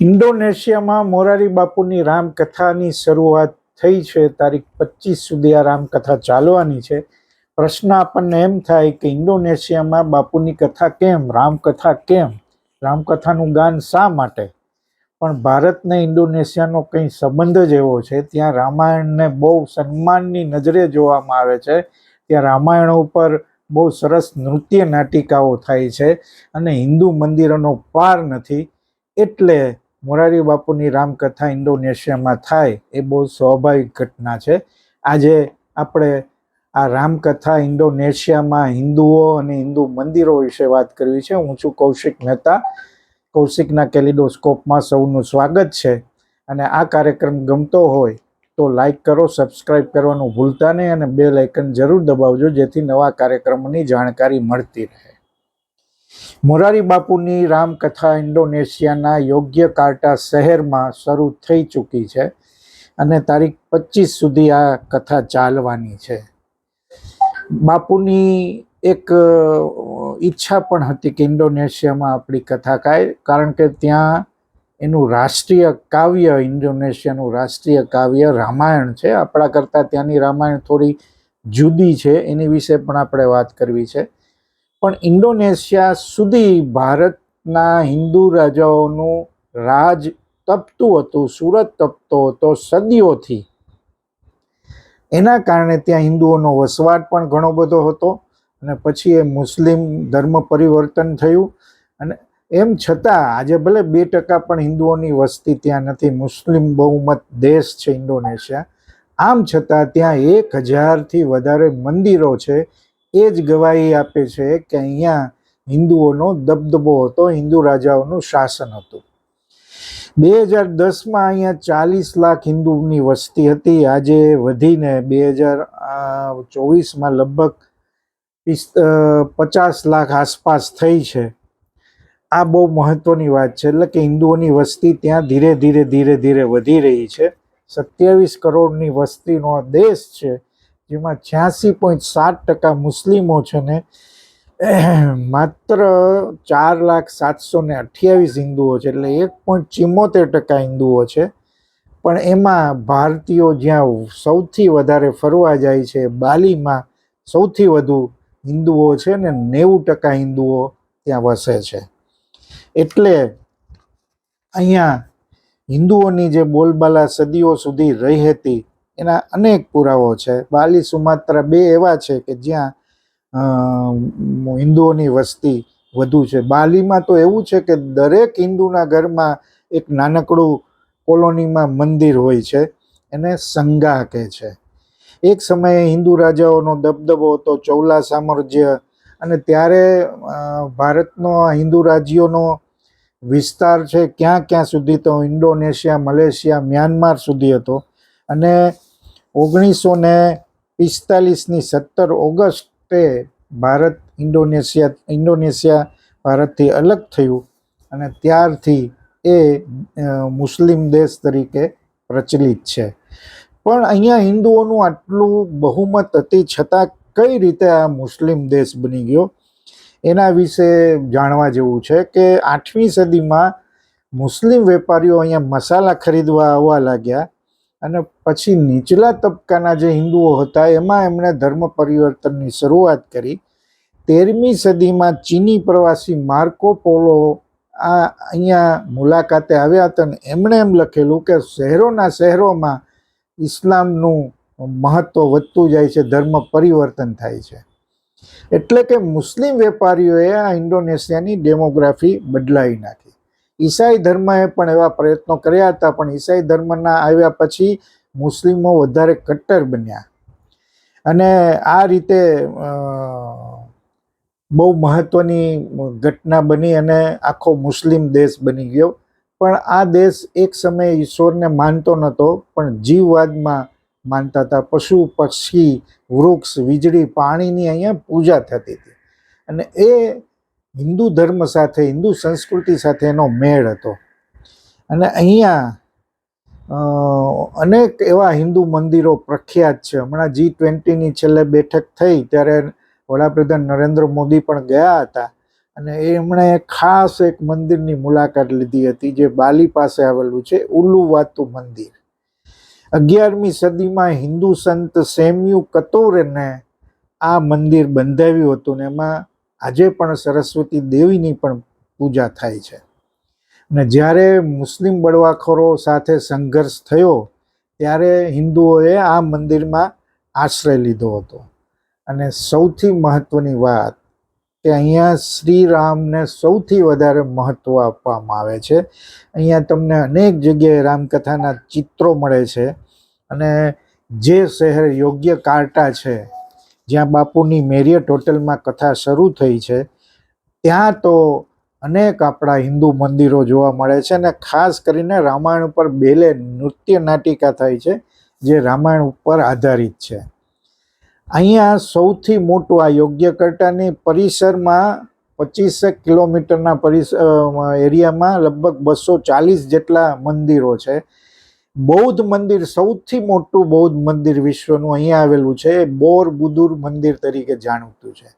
ઇન્ડોનેશિયામાં મોરારી બાપુની રામકથાની શરૂઆત થઈ છે. તારીખ પચીસ સુધી આ રામકથા ચાલવાની છે. પ્રશ્ન આપણને એમ થાય કે ઇન્ડોનેશિયામાં બાપુની કથા કેમ? રામકથા કેમ? રામકથાનું ગાન શા માટે? પણ ભારતને ઇન્ડોનેશિયાનો કંઈ સંબંધ જ એવો છે. ત્યાં રામાયણને બહુ સન્માનની નજરે જોવામાં આવે છે. ત્યાં રામાયણ ઉપર બહુ સરસ નૃત્ય નાટિકાઓ થાય છે અને હિન્દુ મંદિરોનો પાર નથી. એટલે મોરારી બાપુની રામકથા ઇન્ડોનેશિયામાં થાય એ બહુ સ્વાભાવિક ઘટના છે. આજે આપણે આ રામકથા ઇન્ડોનેશિયામાં હિન્દુઓ અને હિન્દુ મંદિરો વિશે વાત કરવી છે. હું છું કૌશિક મહેતા. કૌશિકના કેલિડોસ્કોપમાં સૌનું સ્વાગત છે અને આ કાર્યક્રમ ગમતો હોય તો લાઇક કરો, સબસ્ક્રાઇબ કરવાનું ભૂલતા નહીં અને બે લાઇકન જરૂર દબાવજો જેથી નવા કાર્યક્રમોની જાણકારી મળતી રહે. મોરારી બાપુની રામકથા ઇન્ડોનેશિયાના યોગ્ય કાર્ટા શહેરમાં શરૂ થઈ ચૂકી છે અને તારીખ પચીસ સુધી આ કથા ચાલવાની છે. બાપુની એક ઈચ્છા પણ હતી કે ઇન્ડોનેશિયામાં આપણી કથા કાય કારણ કે ત્યાં એનું રાષ્ટ્રીય કાવ્ય, ઇન્ડોનેશિયાનું રાષ્ટ્રીય કાવ્ય રામાયણ છે. આપણા કરતાં ત્યાંની રામાયણ થોડી જુદી છે, એની વિશે પણ આપણે વાત કરવી છે. પણ ઇન્ડોનેશિયા સુધી ભારતના હિન્દુ રાજાઓનું રાજ તપતું હતું, સુરત તપતો હતો સદીઓથી. એના કારણે ત્યાં હિન્દુઓનો વસવાટ પણ ઘણો બધો હતો અને પછી એ મુસ્લિમ ધર્મ પરિવર્તન થયું. અને એમ છતાં આજે ભલે બે ટકા પણ હિન્દુઓની વસ્તી ત્યાં નથી, મુસ્લિમ બહુમત દેશ છે ઇન્ડોનેશિયા. આમ છતાં ત્યાં એક હજારથી વધારે મંદિરો છે એ જ ગવાહી આપે છે કે અહીંયા હિન્દુઓનો દબદબો હતો, હિન્દુ રાજાઓનું શાસન હતું. બે હજાર દસમાં અહીંયા ચાલીસ લાખ હિન્દુની વસ્તી હતી. આજે વધીને બે હજાર ચોવીસમાં લગભગ પચાસ લાખ આસપાસ થઈ છે. આ બહુ મહત્વની વાત છે, એટલે કે હિન્દુઓની વસ્તી ત્યાં ધીરે ધીરે ધીરે ધીરે વધી રહી છે. સત્યાવીસ કરોડની વસ્તીનો દેશ છે. જેમાં છ્યાસી પોઈન્ટ સાત ટકા મુસ્લિમો છે ને, માત્ર ચાર લાખ સાતસો ને અઠ્યાવીસ હિન્દુઓ છે, એટલે એક પોઈન્ટ ચિમ્મોતેર ટકા હિન્દુઓ છે. પણ એમાં ભારતીયો જ્યાં સૌથી વધારે ફરવા જાય છે, બાલીમાં સૌથી વધુ હિન્દુઓ છે ને નેવું ટકા હિન્દુઓ ત્યાં વસે છે. એટલે અહીંયા હિન્દુઓની જે બોલબાલા સદીઓ સુધી રહી હતી એના અનેક પુરાવો છે. બાલી, સુમાત્રા બે એવા છે કે જ્યાં હિન્દુઓની વસ્તી વધુ છે. બાલીમાં તો એવું છે કે દરેક હિન્દુના ઘરમાં એક નાનકડું કોલોનીમાં મંદિર હોય છે. એને સંગા કહે છે. એક સમયે હિન્દુ રાજાઓનો દબદબો હતો, ચૌલા સામ્રાજ્ય અને ત્યારે ભારતનો હિન્દુ રાજ્યોનો વિસ્તાર છે ક્યાં ક્યાં સુધી તો ઇન્ડોનેશિયા, મલેશિયા, મ્યાનમાર સુધી હતો. અને ઓગણીસો ને પિસ્તાલીસની સત્તર ઓગસ્ટે ભારત ઇન્ડોનેશિયા ઇન્ડોનેશિયા ભારતથી અલગ થયું અને ત્યારથી એ મુસ્લિમ દેશ તરીકે પ્રચલિત છે. પણ અહીંયા હિન્દુઓનું આટલું બહુમત હતી છતાં કઈ રીતે આ મુસ્લિમ દેશ બની ગયો? એના વિશે જાણવા જેવું છે કે આઠમી સદીમાં મુસ્લિમ વેપારીઓ અહીંયા મસાલા ખરીદવા આવવા લાગ્યા અને પછી નીચલા તબક્કાના જે હિન્દુઓ હતા, એમાં એમણે ધર્મ પરિવર્તનની શરૂઆત કરી. તેરમી સદીમાં ચીની પ્રવાસી માર્કો પોલો આ અહીંયા મુલાકાતે આવ્યા હતા ને એમણે એમ લખેલું કે શહેરોના શહેરોમાં ઇસ્લામનું મહત્ત્વ વધતું જાય છે, ધર્મ પરિવર્તન થાય છે. એટલે કે મુસ્લિમ વેપારીઓએ આ ઇન્ડોનેશિયાની ડેમોગ્રાફી બદલાવી નાખી. ઈસાઈ ધર્મએ પણ એવા પ્રયત્નો કર્યા હતા, પણ ઈસાઈ ધર્મના આવ્યા પછી મુસ્લિમો વધારે કટ્ટર બન્યા. અને આ રીતે બહુ મહત્વની ઘટના બની અને આખો મુસ્લિમ દેશ બની ગયો. પણ આ દેશ એક સમયે ઈશ્વરને માનતો નહોતો પણ જીવવાદમાં માનતા હતા. પશુ, પક્ષી, વૃક્ષ, વીજળી, પાણીની અહીંયા પૂજા થતી હતી. અને એ હિન્દુ ધર્મ સાથે, હિન્દુ સંસ્કૃતિ સાથે એનો મેળ હતો. અને અહીંયા અનેક એવા હિન્દુ મંદિરો પ્રખ્યાત છે. હમણાં જી ટ્વેન્ટીની છેલ્લે બેઠક થઈ, ત્યારે વડાપ્રધાન નરેન્દ્ર મોદી પણ ગયા હતા. અને એમણે ખાસ એક મંદિરની મુલાકાત લીધી હતી, જે બાલી પાસે આવેલું છે ઉલ્લુવાતુ મંદિર. અગિયારમી સદીમાં હિન્દુ સંત સેમ્યુ કતોરેને આ મંદિર બંધાવ્યું હતું, ને એમાં આજે પણ સરસ્વતી દેવીની પણ પૂજા થાય છે. અને જ્યારે મુસ્લિમ બળવાખોરો સાથે સંઘર્ષ થયો, ત્યારે હિન્દુઓએ આ મંદિરમાં આશ્રય લીધો હતો. અને સૌથી મહત્વની વાત કે અહીંયા શ્રીરામને સૌથી વધારે મહત્વ આપવામાં આવે છે. અહીંયા તમને અનેક જગ્યાએ રામકથાના ચિત્રો મળે છે. અને જે શહેર યોગ્ય કાર્ટા છે જ્યાં બાપુની મેરિયટ હોટલમાં કથા શરૂ થઈ છે, ત્યાં તો અનેક આપણા હિન્દુ મંદિરો જોવા મળે છે અને ખાસ કરીને રામાયણ ઉપર બેલે નૃત્ય નાટિકા થાય છે, જે રામાયણ ઉપર આધારિત છે. અહીંયા સૌથી મોટું આ યોગ્ય કરતાની પરિસરમાં પચીસેક કિલોમીટરના પરિસર એરિયામાં લગભગ બસો ચાલીસ જેટલા મંદિરો છે. બૌદ્ધ મંદિર સૌથી મોટું બૌદ્ધ મંદિર વિશ્વનું અહીંયા આવેલું છે. બોર બુદુર મંદિર તરીકે જાણીતું છે.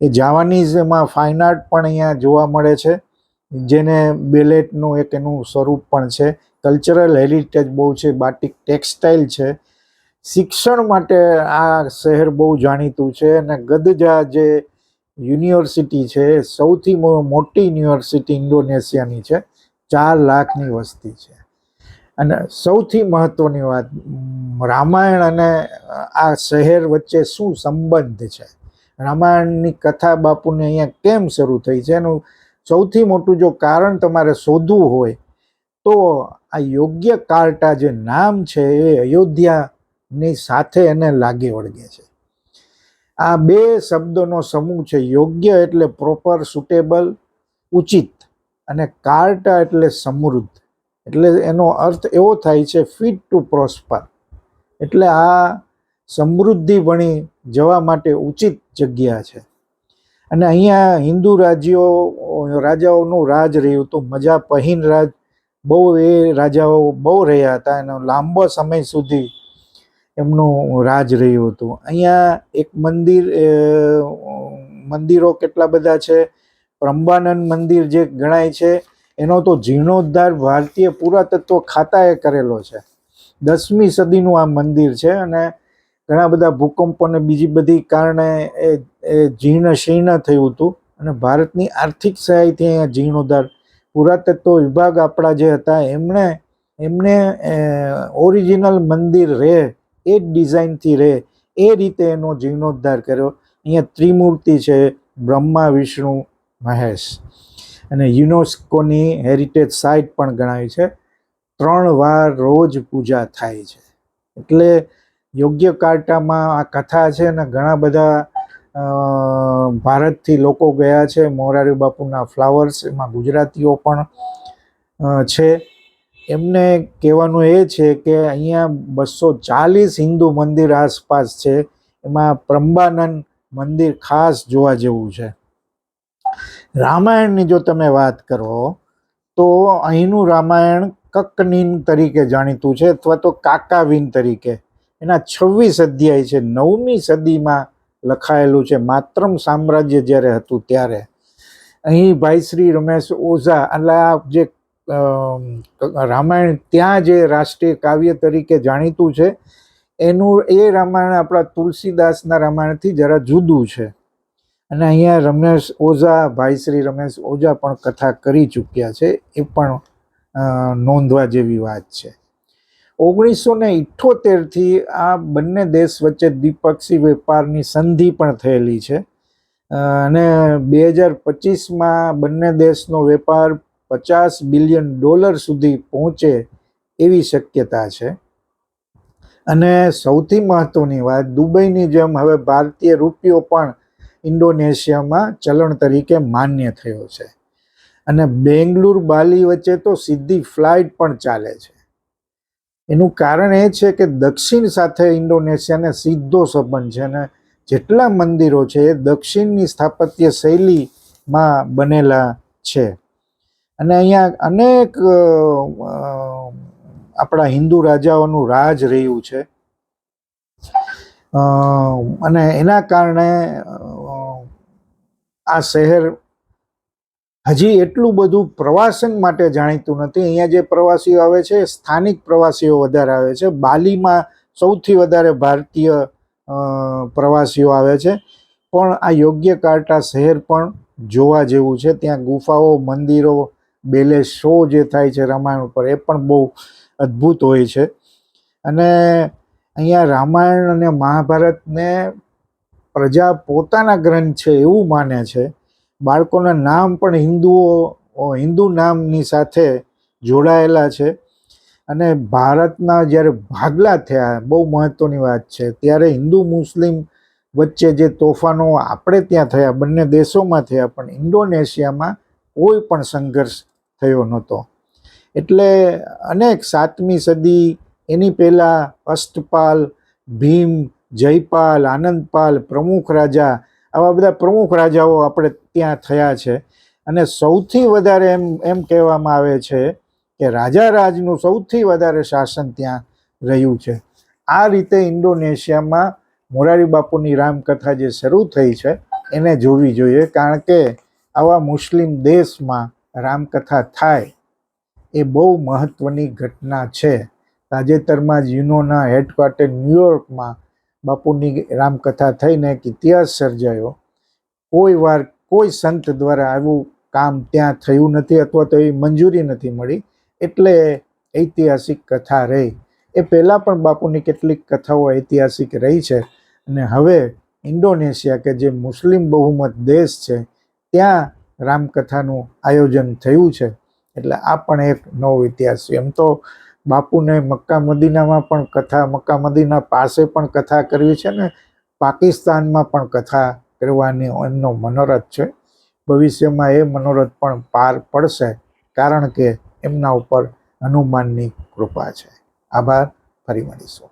એ જાવાનીઝમાં ફાઇન આર્ટ પણ અહીંયા જોવા મળે છે. જેને બેલેટનું એક એનું સ્વરૂપ પણ છે. કલ્ચરલ હેરિટેજ બહુ છે. બાટિક ટેક્સટાઇલ છે. શિક્ષણ માટે આ શહેર બહુ જાણીતું છે અને ગદજા જે યુનિવર્સિટી છે સૌથી મોટી યુનિવર્સિટી ઇન્ડોનેશિયાની છે. ચાર લાખની વસ્તી છે. અને સૌથી મહત્વની વાત, રામાયણ અને આ શહેર વચ્ચે શું સંબંધ છે? રામાયણની કથા બાપુને અહીંયા કેમ શરૂ થઈ છે? એનું સૌથી મોટું જો કારણ તમારે શોધવું હોય, તો આ યોગ્ય કાર્ટા જે નામ છે એ અયોધ્યાની સાથે એને લાગે વળગે છે. આ બે શબ્દોનો સમૂહ છે યોગ્ય એટલે પ્રોપર, સુટેબલ, ઉચિત અને કાર્ટા એટલે સમૃદ્ધ. એટલે એનો અર્થ એવો થાય છે ફિટ ટુ પ્રોસ્પર એટલે આ સમૃદ્ધિ ભણી જવા માટે ઉચિત જગ્યા છે. અને અહીંયા હિન્દુ રાજ્યો, રાજાઓનું રાજ રહ્યું હતું, મજા પહીન રાજ. બહુ એ રાજાઓ બહુ રહ્યા હતા, એનો લાંબો સમય સુધી એમનું રાજ રહ્યું હતું. અહીંયા એક મંદિર મંદિરો કેટલા બધા છે? પ્રંબાનંદ મંદિર જે ગણાય છે એનો તો જીર્ણોદ્ધાર ભારતીય પુરાતત્વ ખાતાએ કરેલો છે. દસમી સદીનું આ મંદિર છે અને ઘણા બધા ભૂકંપો અને બીજી બધી કારણે એ એ જીર્ણ શીર્ણ થયું હતું અને ભારતની આર્થિક સહાયથી અહીંયા જીર્ણોદ્ધાર પુરાતત્વ વિભાગ આપણા જે હતા, એમણે, એમને ઓરિજિનલ મંદિર રહે એ જ ડિઝાઇનથી રહે એ રીતે એનો જીર્ણોદ્ધાર કર્યો. અહીંયા ત્રિમૂર્તિ છે, બ્રહ્મા, વિષ્ણુ, મહેશ. અને યુનેસ્કોની હેરિટેજ સાઇટ પણ ગણાય છે. ત્રણ વાર રોજ પૂજા થાય છે. એટલે યોગ્ય કાર્ટામાં આ કથા છે અને ઘણા બધા ભારતથી લોકો ગયા છે. મોરારી બાપુના ફ્લાવર્સ, એમાં ગુજરાતીઓ પણ છે. એમને કહેવાનું એ છે કે અહીંયા બસો ચાલીસ હિન્દુ મંદિર આસપાસ છે. એમાં પ્રંબાનંદ મંદિર ખાસ જોવા જેવું છે. રામાયણની જો તમે વાત કરો, તો અહીંનું રામાયણ કકનીન તરીકે જાણીતું છે, અથવા તો કાકાવીન તરીકે. એના છવ્વીસ અધ્યાય છે, નવમી સદીમાં લખાયેલું છે, માત્રમ સામ્રાજ્ય જ્યારે હતું ત્યારે. અહીં ભાઈ શ્રી રમેશ ઓઝા, એટલે આ જે રામાયણ ત્યાં જે રાષ્ટ્રીય કાવ્ય તરીકે જાણીતું છે, એનું એ રામાયણ આપણા તુલસીદાસના રામાયણથી જરા જુદું છે. અને અહીંયા રમેશ ઓઝા, ભાઈ શ્રી રમેશ ઓઝા પણ કથા કરી ચૂક્યા છે, એ પણ નોંધવા જેવી વાત છે. ઓગણીસો ને ઇઠ્ઠોતેરથી આ બંને દેશ વચ્ચે દ્વિપક્ષી વેપારની સંધિ પણ થયેલી છે. અને બે હજાર પચીસમાં બંને દેશનો વેપાર પચાસ બિલિયન ડોલર સુધી પહોંચે એવી શક્યતા છે. અને સૌથી મહત્વની વાત, દુબઈની જેમ હવે ભારતીય રૂપિયો પણ ઇન્ડોનેશિયામાં ચલણ તરીકે માન્ય થયો છે. અને બેંગલુરુ, બાલી વચ્ચે તો સીધી ફ્લાઇટ પણ ચાલે છે. એનું કારણ એ છે કે દક્ષિણ સાથે ઇન્ડોનેશિયાને સીધો સંબંધ છે અને જેટલા મંદિરો છે એ દક્ષિણની સ્થાપત્ય શૈલીમાં બનેલા છે. અને અહીંયા અનેક આપણા હિન્દુ રાજાઓનું રાજ રહ્યું છે. અને એના કારણે આ શહેર હજી એટલું બધું પ્રવાસન માટે જાણીતું નથી. અહીંયા જે પ્રવાસીઓ આવે છે, સ્થાનિક પ્રવાસીઓ વધારે આવે છે. બાલીમાં સૌથી વધારે ભારતીય પ્રવાસીઓ આવે છે. પણ આ યોગ્ય કાર્ટા શહેર પણ જોવા જેવું છે. ત્યાં ગુફાઓ, મંદિરો, બેલે શો જે થાય છે રામાયણ ઉપર, એ પણ બહુ અદ્ભુત હોય છે. અને અહીંયા રામાયણ અને મહાભારતને પ્રજા પોતાના ગ્રંથ છે એવું માને છે. બાળકોના નામ પણ હિન્દુઓ હિન્દુ નામની સાથે જોડાયેલા છે. અને ભારતના જ્યારે ભાગલા થયા, બહુ મહત્ત્વની વાત છે. ત્યારે હિન્દુ, મુસ્લિમ વચ્ચે જે તોફાનો આપણે ત્યાં થયા, બંને દેશોમાં થયા, પણ ઇન્ડોનેશિયામાં કોઈ પણ સંઘર્ષ થયો નહોતો. એટલે અનેક સાતમી સદી, એની પહેલાં અષ્ટપાલ, ભીમ જયપાલ, આનંદપાલ, પ્રમુખ રાજા, આવા બધા પ્રમુખ રાજાઓ આપણે ત્યાં થયા છે. અને સૌથી વધારે એમ એમ કહેવામાં આવે છે કે રાજા રાજનું સૌથી વધારે શાસન ત્યાં રહ્યું છે. આ રીતે ઇન્ડોનેશિયામાં મોરારી બાપુની રામકથા જે શરૂ થઈ છે, એને જોવી જોઈએ, કારણ કે આવા મુસ્લિમ દેશમાં રામકથા થાય એ બહુ મહત્ત્વની ઘટના છે. તાજેતરમાં જ યુનોના હેડક્વાર્ટર ન્યુયોર્કમાં બાપુની રામકથા થઈને એક ઇતિહાસ સર્જાયો. કોઈ વાર કોઈ સંત દ્વારા આવું કામ ત્યાં થયું નથી અથવા તો એવી મંજૂરી નથી મળી. એટલે ઐતિહાસિક કથા રહી. એ પહેલાં પણ બાપુની કેટલીક કથાઓ ઐતિહાસિક રહી છે. અને હવે ઇન્ડોનેશિયા કે જે મુસ્લિમ બહુમત દેશ છે, ત્યાં રામકથાનું આયોજન થયું છે. એટલે આ પણ એક નવો ઇતિહાસ એમ તો બાપુને મક્કા મદીનામાં પણ કથા, મક્કા મદીના પાસે પણ કથા કરવી છે ને, પાકિસ્તાનમાં પણ કથા કરવાની એમનો મનોરથ છે. ભવિષ્યમાં એ મનોરથ પણ પાર પડશે કારણ કે એમના ઉપર હનુમાનની કૃપા છે. આભાર. ફરી મળીશું.